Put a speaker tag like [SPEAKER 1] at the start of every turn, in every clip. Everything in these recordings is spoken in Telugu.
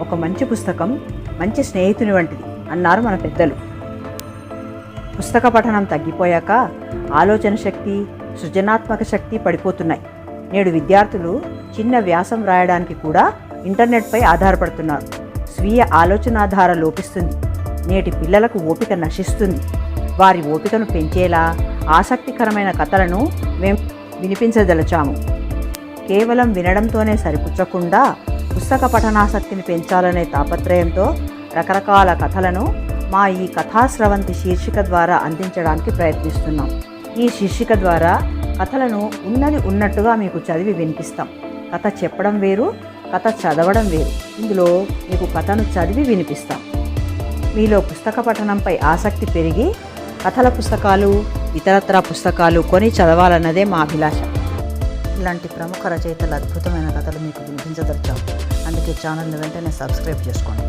[SPEAKER 1] ఒక మంచి పుస్తకం మంచి స్నేహితుని వంటిది అన్నారు మన పెద్దలు. పుస్తక పఠనం తగ్గిపోయాక ఆలోచన శక్తి సృజనాత్మక శక్తి పడిపోతున్నాయి. నేడు విద్యార్థులు చిన్న వ్యాసం రాయడానికి కూడా ఇంటర్నెట్పై ఆధారపడుతున్నారు. స్వీయ ఆలోచనాధార లోపిస్తుంది. నేటి పిల్లలకు ఓపిక నశిస్తుంది. వారి ఓపికను పెంచేలా ఆసక్తికరమైన కథలను మేము వినిపించదలచాము. కేవలం వినడంతోనే సరిపుచ్చకుండా పుస్తక పఠనాసక్తిని పెంచాలనే తాపత్రయంతో రకరకాల కథలను మా ఈ కథాస్రవంతి శీర్షిక ద్వారా అందించడానికి ప్రయత్నిస్తున్నాం. ఈ శీర్షిక ద్వారా కథలను ఉన్నది ఉన్నట్టుగా మీకు చదివి వినిపిస్తాం. కథ చెప్పడం వేరు కథ చదవడం వేరు. ఇందులో మీకు కథను చదివి వినిపిస్తాం. మీలో పుస్తక పఠనంపై ఆసక్తి పెరిగి కథల పుస్తకాలు ఇతరత్ర పుస్తకాలు కొని చదవాలన్నదే మా అభిలాష. ఇలాంటి ప్రముఖ రచయితల అద్భుతమైన కథలు మీకు వినిపించదలిచాం. అందుకే ఛానల్ని వెంటనే సబ్స్క్రైబ్ చేసుకోండి.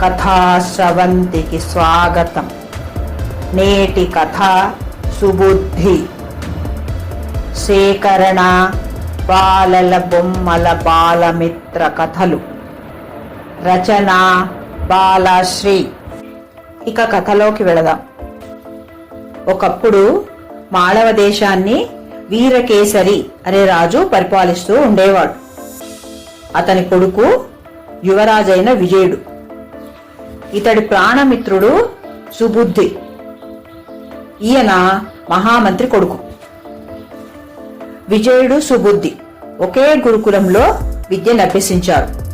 [SPEAKER 1] కథాశ్రవంతికి స్వాగతం. నేటి కథ సుబుద్ధి. సేకరణ బాలల బొమ్మల బాలమిత్ర కథలు. రచన బాలశ్రీ. ఇక కథలోకి వెళదాం. ఒకప్పుడు మాళవ దేశాన్ని వీరకేసరి అనే రాజు పరిపాలిస్తూ ఉండేవాడు. అతని కొడుకు యువరాజైన విజయుడు. ఇతడి ప్రాణమిత్రుడు సుబుద్ధి. ఈయన మహామంత్రి కొడుకు. విజయుడు సుబుద్ధి ఒకే గురుకులంలో విద్యను అభ్యసించారు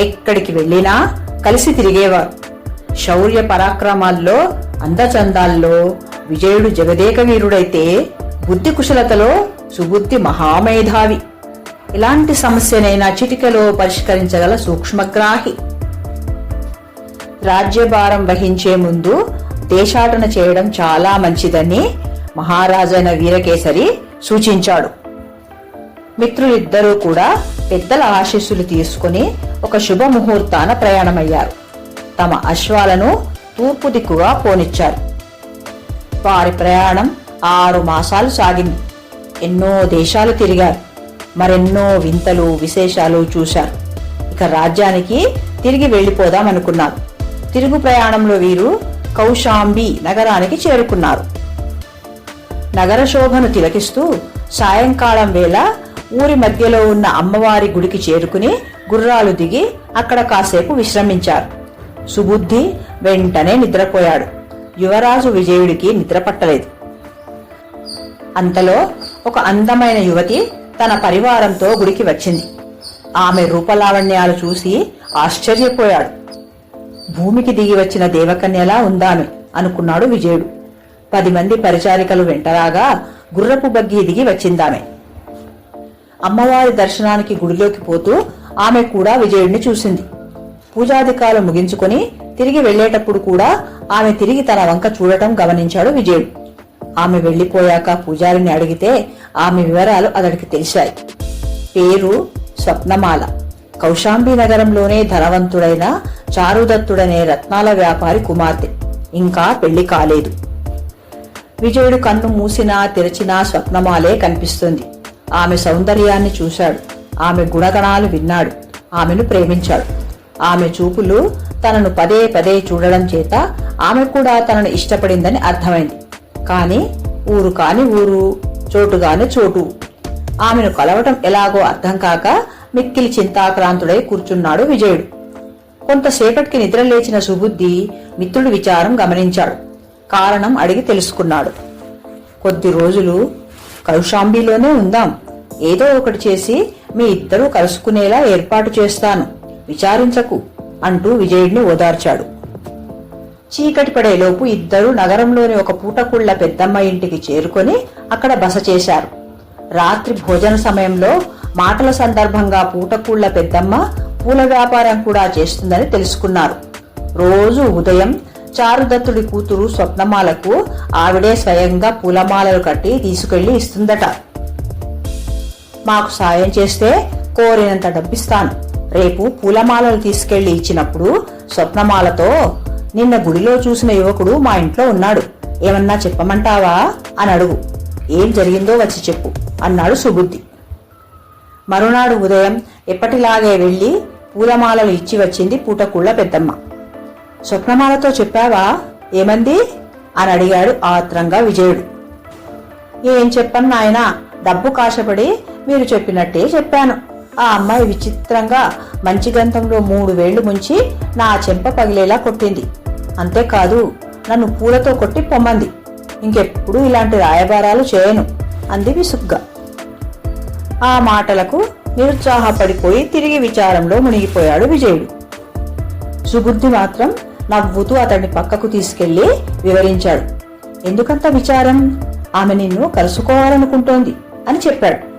[SPEAKER 1] ఎక్కడికి వెళ్ళినా కలిసి తిరిగేవారు. శౌర్య పరాక్రమాల్లో అందచందాల్లో విజయుడు జగదేక వీరుడైతే బుద్ధి కుశలతలో సుబుద్ధి మహామేధావి. ఇలాంటి సమస్యనైనా చిటికలో పరిష్కరించగల సూక్ష్మగ్రాహి. రాజ్యభారం వహించే ముందు దేశాటన చేయడం చాలా మంచిదని మహారాజైన వీరకేసరి సూచించాడు. మిత్రులిద్దరూ కూడా పెద్దల ఆశీస్సులు తీసుకుని ఒక శుభముహూర్తాన ప్రయాణమయ్యారు. తమ అశ్వాలను తూర్పు దిక్కుగా పోనిచ్చారు. వారి ప్రయాణం ఆరు మాసాలు సాగింది. ఎన్నో దేశాలు తిరిగారు. మరెన్నో వింతలు విశేషాలు చూశారు. ఇక రాజ్యానికి తిరిగి వెళ్ళిపోదాం అనుకున్నారు. తిరుగు ప్రయాణంలో వీరు కౌశాంబి నగరానికి చేరుకున్నారు. నగర శోభను తిలకిస్తూ సాయంకాలం వేళ ఊరి మధ్యలో ఉన్న అమ్మవారి గుడికి చేరుకుని గుర్రాలు దిగి అక్కడ కాసేపు విశ్రమించారు. సుబుద్ధి వెంటనే నిద్రపోయాడు. యువరాజు విజయుడికి నిద్ర పట్టలేదు. అంతలో ఒక అందమైన యువతి తన పరివారంతో గుడికి వచ్చింది. ఆమె రూపలావణ్యాలు చూసి ఆశ్చర్యపోయాడు. భూమికి దిగి వచ్చిన దేవకన్యలా ఉందామె అనుకున్నాడు విజయుడు. పది మంది పరిచారికలు వెంటరాగా గుర్రపు బగ్గి దిగి వచ్చిందామె. అమ్మవారి దర్శనానికి గుడిలోకి పోతూ ఆమె కూడా విజయుడిని చూసింది. పూజాధికాలు ముగించుకొని తిరిగి వెళ్ళేటప్పుడు కూడా ఆమె తిరిగి తన వంక చూడటం గమనించాడు విజయుడు. ఆమె వెళ్ళిపోయాక పూజారిని అడిగితే ఆమె వివరాలు అతడికి తెలిసాయి పేరు స్వప్నమాల. కౌశాంబి నగరంలోనే ధనవంతుడైన చారుదత్తుడనే రత్నాల వ్యాపారి కుమార్తె. ఇంకా పెళ్ళి కాలేదు. విజయుడు కన్ను మూసినా తెరిచినా స్వప్నమాలే కనిపిస్తుంది. ఆమె సౌందర్యాన్ని చూశాడు. ఆమె గుణగణాలు విన్నాడు. ఆమెను ప్రేమించాడు. ఆమె చూపులు తనను పదే పదే చూడడం చేత ఆమె కూడా తనను ఇష్టపడిందని అర్థమైంది. కానీ ఊరు కాని ఊరు చోటు కాని చోటు. ఆమెను కలవటం ఎలాగో అర్థం కాక మిక్కిలి చింతాక్రాంతుడై కూర్చున్నాడు విజయుడు. కొంతసేపటికి నిద్ర లేచిన సుబుద్ధి మిత్రుడి విచారం గమనించాడు. కారణం అడిగి తెలుసుకున్నాడు. కొద్ది రోజులు కౌశాంబిలోనే ఉందాం. ఏదో ఒకటి చేసి మీ ఇద్దరూ కలుసుకునేలా ఏర్పాటు చేస్తాను. విచారించకు అంటూ విజయుడిని ఓదార్చాడు. చీకటి పడేలోపు ఇద్దరూ నగరంలోని ఒక పూటకుళ్ళ పెద్దమ్మ ఇంటికి చేరుకొని అక్కడ బస చేశారు. రాత్రి భోజన సమయంలో మాటల సందర్భంగా పూటకుళ్ళ పెద్దమ్మ పూల వ్యాపారం కూడా చేస్తుందని తెలుసుకున్నారు. రోజు ఉదయం చారుదత్తుడి కూతురు స్వప్నమాలకు ఆవిడే స్వయంగా పూలమాలలు కట్టి తీసుకెళ్ళి ఇస్తుందట. మాకు సాయం చేస్తే కోరినంత డబ్బిస్తాను. రేపు పూలమాలలు తీసుకెళ్ళి ఇచ్చినప్పుడు స్వప్నమాలతో నిన్న గుడిలో చూసిన యువకుడు మా ఇంట్లో ఉన్నాడు. ఏమన్నా చెప్పమంటావా? అని అడుగు. ఏం జరిగిందో వచ్చి చెప్పు అన్నాడు సుబుద్ధి. మరునాడు ఉదయం ఎప్పటిలాగే వెళ్ళి పూలమాలలు ఇచ్చి వచ్చింది పూటకుళ్ళ పెద్దమ్మ. స్వప్నమాలతో చెప్పావా? ఏమంది? అని అడిగాడు ఆత్రంగా విజయుడు. ఏం చెప్పను నాయనా? డబ్బు కాశపడి మీరు చెప్పినట్టే చెప్పాను. ఆ అమ్మాయి విచిత్రంగా మంచి గంధంలో మూడు వేళ్ళు ముంచి నా చెంప పగిలేలా కొట్టింది. అంతేకాదు నన్ను పూలతో కొట్టి పొమ్మంది. ఇంకెప్పుడు ఇలాంటి రాయబారాలు చేయను అంది విసుగ్గా. ఆ మాటలకు నిరుత్సాహపడిపోయి తిరిగి విచారంలో మునిగిపోయాడు విజయుడు. సుబుద్ధి మాత్రం నవ్వుతూ అతన్ని పక్కకు తీసుకెళ్ళి వివరించాడు. ఎందుకంత విచారం? ఆమె నిన్ను కలుసుకోవాలనుకుంటోంది అని చెప్పాడు.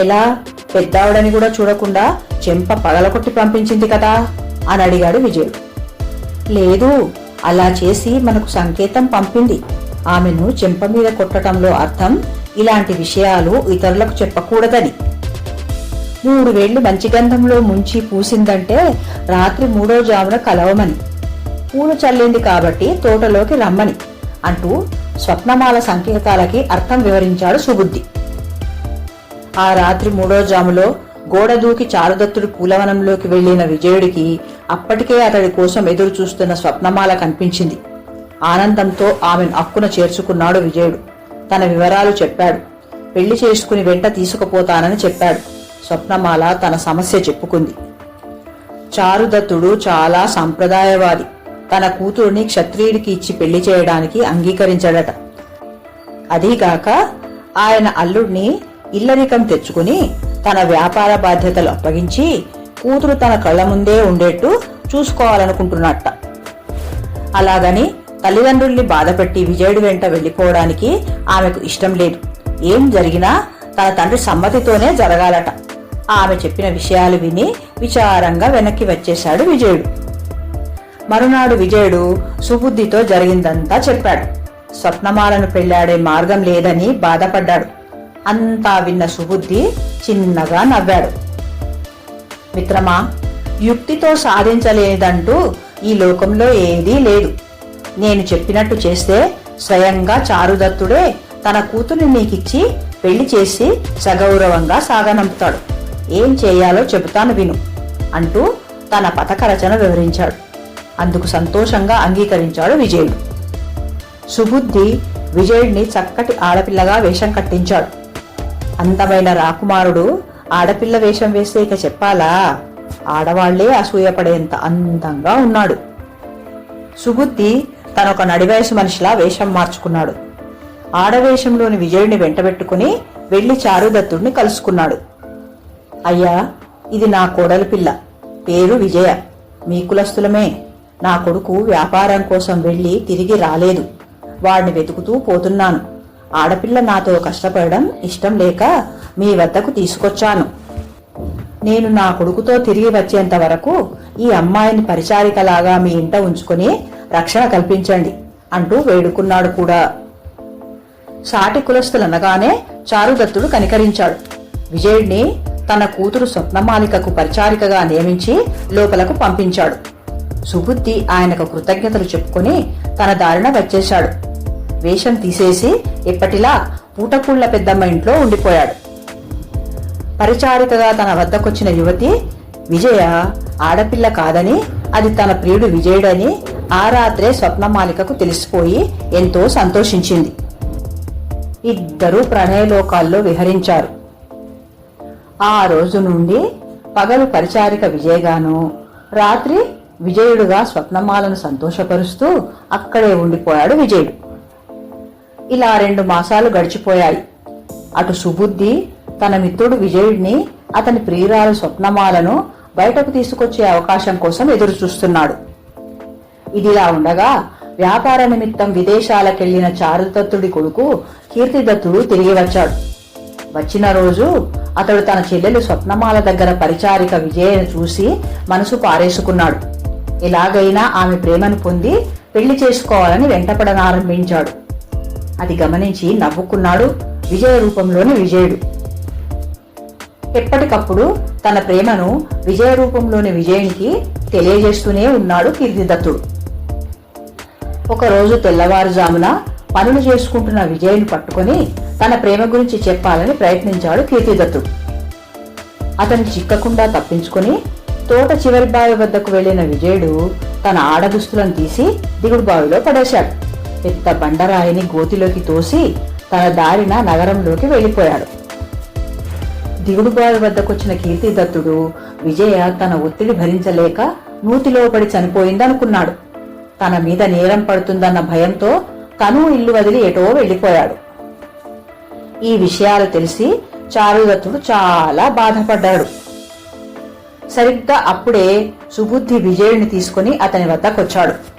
[SPEAKER 1] ఎలా పెద్దావిడని కూడా చూడకుండా చెంప పగలకొట్టి పంపించింది కదా అని అడిగాడు విజయుడు. లేదు అలా చేసి మనకు సంకేతం పంపింది. ఆమెను చెంప మీద కొట్టడంలో అర్థం ఇలాంటి విషయాలు ఇతరులకు చెప్పకూడదని. మూడు వేళ్ళు మంచి గంధంలో ముంచి పూసిందంటే రాత్రి మూడో జామున కలవమని. పూలు చల్లింది కాబట్టి తోటలోకి రమ్మని అంటూ స్వప్నమాల సంకేతాలకి అర్థం వివరించాడు సుబుద్ధి. ఆ రాత్రి మూడో జాములో గోడ దూకి చారుదత్తుడు పూలవనంలోకి వెళ్ళిన విజయుడికి అప్పటికే అతడి కోసం ఎదురు చూస్తున్న స్వప్నమాల కనిపించింది. ఆనందంతో ఆమెను అక్కున చేర్చుకున్నాడు విజయుడు. తన వివరాలు చెప్పాడు. పెళ్ళి చేసుకుని వెంట తీసుకుపోతానని చెప్పాడు. స్వప్నమాల తన సమస్య చెప్పుకుంది. చారుదత్తుడు చాలా సంప్రదాయవాది. తన కూతురుని క్షత్రియుడికి ఇచ్చి పెళ్ళి చేయడానికి అంగీకరించాడట. అదీగాక ఆయన అల్లుడిని ఇల్లరికం తెచ్చుకుని తన వ్యాపార బాధ్యతలు అప్పగించి కూతురు తన కళ్ళ ముందే ఉండేట్టు చూసుకోవాలనుకుంటున్నట్ట. అలాగని తల్లిదండ్రుల్ని బాధపెట్టి విజయుడి వెంట వెళ్ళిపోవడానికి ఆమెకు ఇష్టం లేదు. ఏం జరిగినా తన తండ్రి సమ్మతితోనే జరగాలట. ఆమె చెప్పిన విషయాలు విని విచారంగా వెనక్కి వచ్చేశాడు విజయుడు. మరునాడు విజయుడు సుబుద్ధితో జరిగిందంతా చెప్పాడు. స్వప్నమాలను పెళ్ళాడే మార్గం లేదని బాధపడ్డాడు. అంతా విన్న సుబుద్ధి చిన్నగా నవ్వాడు. మిత్రమా యుక్తితో సాధించలేదంటూ ఈ లోకంలో ఏదీ లేదు. నేను చెప్పినట్టు చేస్తే స్వయంగా చారుదత్తుడే తన కూతుర్ని నీకిచ్చి పెళ్ళి చేసి సగౌరవంగా సాగనంపుతాడు. ఏం చేయాలో చెబుతాను విను అంటూ తన పథక రచన వివరించాడు. అందుకు సంతోషంగా అంగీకరించాడు విజయుడు. సుబుద్ధి విజయుడిని చక్కటి ఆడపిల్లగా వేషం కట్టించాడు. అందమైన రాకుమారుడు ఆడపిల్ల వేషం వేస్తే ఇక చెప్పాలా? ఆడవాళ్ళే అసూయపడేంత అందంగా ఉన్నాడు. సుబుద్ధి తనొక నడివయసు మనిషిలా వేషం మార్చుకున్నాడు. ఆడవేషంలోని విజయుడిని వెంటబెట్టుకుని వెళ్ళి చారుదత్తుడిని కలుసుకున్నాడు. అయ్యా ఇది నా కోడలి పిల్ల. పేరు విజయ. మీ కులస్తులమే. నా కొడుకు వ్యాపారం కోసం వెళ్ళి తిరిగి రాలేదు. వాడిని వెతుకుతూ పోతున్నాను. ఆడపిల్ల నాతో కష్టపడడం ఇష్టం లేక మీ వద్దకు తీసుకొచ్చాను. నేను నా కొడుకుతో తిరిగి వచ్చేంత వరకు ఈ అమ్మాయిని పరిచారికలాగా మీ ఇంట ఉంచుకుని రక్షణ కల్పించండి అంటూ వేడుకున్నాడు కూడా. సాటి కులస్తులనగానే చారుదత్తుడు కనికరించాడు. విజయుడిని తన కూతురు స్వప్నమాలికకు పరిచారికగా నియమించి లోపలకు పంపించాడు. సుబుద్ధి ఆయనకు కృతజ్ఞతలు చెప్పుకుని తన దారిన వచ్చేశాడు. వేషం తీసేసి ఎప్పటిలా పూటకూళ్ళ పెద్దమ్మ ఇంట్లో ఉండిపోయాడు. పరిచారికగా తన వద్దకొచ్చిన యువతి విజయ ఆడపిల్ల కాదని అది తన ప్రియుడు విజయుడని ఆ రాత్రే స్వప్నమాలికకు తెలిసిపోయి ఎంతో సంతోషించింది. ఇద్దరూ ప్రణయలోకాల్లో విహరించారు. ఆ రోజు నుండి పగలు పరిచారిక విజయగాను రాత్రి విజయుడుగా స్వప్నమాలను సంతోషపరుస్తూ అక్కడే ఉండిపోయాడు విజయుడు. ఇలా రెండు మాసాలు గడిచిపోయాయి. అటు సుబుద్ధి తన మిత్రుడు విజయుడిని అతని ప్రియురాలు స్వప్నమాలను బయటకు తీసుకొచ్చే అవకాశం కోసం ఎదురు చూస్తున్నాడు ఇదిలా ఉండగా వ్యాపార నిమిత్తం విదేశాలకెళ్ళిన చారుదత్తుడి కొడుకు కీర్తిదత్తుడు తిరిగి వచ్చాడు. వచ్చిన రోజు అతడు తన చెల్లెలు స్వప్నమాల దగ్గర పరిచారిక విజయను చూసి మనసు పారేసుకున్నాడు. ఎలాగైనా ఆమె ప్రేమను పొంది పెళ్ళి చేసుకోవాలని వెంటపడనారంభించాడు. అది గమనించి నవ్వుకున్నాడు. విజయ రూపంలోని విజయుడు. ఎప్పటికప్పుడు తన ప్రేమను విజయ రూపంలోని విజయునికి తెలియజేస్తూనే ఉన్నాడు కీర్తిదత్తుడు. ఒకరోజు తెల్లవారుజామున పనులు చేసుకుంటున్న విజయుని పట్టుకొని తన ప్రేమ గురించి చెప్పాలని ప్రయత్నించాడు కీర్తిదత్తుడు. అతను చిక్కకుండా తప్పించుకొని తోట చివరి బావి వద్దకు వెళ్ళిన విజయుడు తన ఆడదుస్తులను తీసి దిగుడు బావిలో పడేశాడు. పెద్ద బండరాయిని గోతిలోకి తోసి తన దారిన నగరంలోకి వెళ్ళిపోయాడు. దిగుడు వద్దకు వద్దకొచ్చిన కీర్తిదత్తుడు విజయ తన ఒత్తిడి భరించలేక నూతిలో పడి చనిపోయిందనుకున్నాడు. తన మీద నేరం పడుతుందన్న భయంతో తను ఇల్లు వదిలి ఎటో వెళ్ళిపోయాడు. ఈ విషయాలు తెలిసి చారుదత్తుడు చాలా బాధపడ్డాడు. సరిగ్గా అప్పుడే సుబుద్ధి విజయుడిని తీసుకుని అతని వద్దకొచ్చాడు.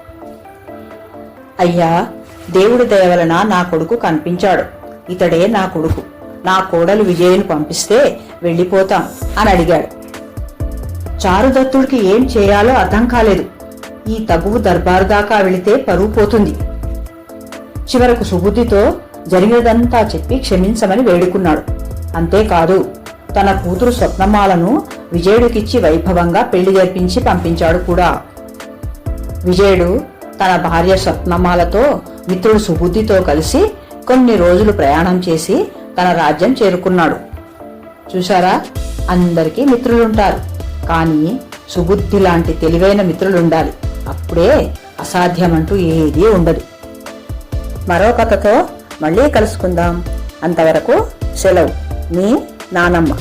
[SPEAKER 1] అయ్యా దేవుడి దయవలన నా కొడుకు కనిపించాడు. ఇతడే నా కొడుకు. నా కోడలు విజయుని పంపిస్తే వెళ్ళిపోతాం అని అడిగాడు. చారుదత్తుడికి ఏం చేయాలో అర్థం కాలేదు. ఈ తగువు దర్బారు దాకా వెళితే పరువు పోతుంది. చివరకు సుబుద్ధితో జరిగినదంతా చెప్పి క్షమించమని వేడుకున్నాడు. అంతేకాదు తన కూతురు స్వప్నమాలను విజయుడికిచ్చి వైభవంగా పెళ్ళి జరిపించి పంపించాడు కూడా. విజయుడు తన భార్య స్వప్నమాలతో మిత్రుడు సుబుద్ధితో కలిసి కొన్ని రోజులు ప్రయాణం చేసి తన రాజ్యం చేరుకున్నాడు. చూశారా? అందరికీ మిత్రులుంటారు. కానీ సుబుద్ధి లాంటి తెలివైన మిత్రులుండాలి. అప్పుడే అసాధ్యమంటూ ఏదీ ఉండదు. మరో కథతో మళ్ళీ కలుసుకుందాం. అంతవరకు సెలవు. మీ నానమ్మ.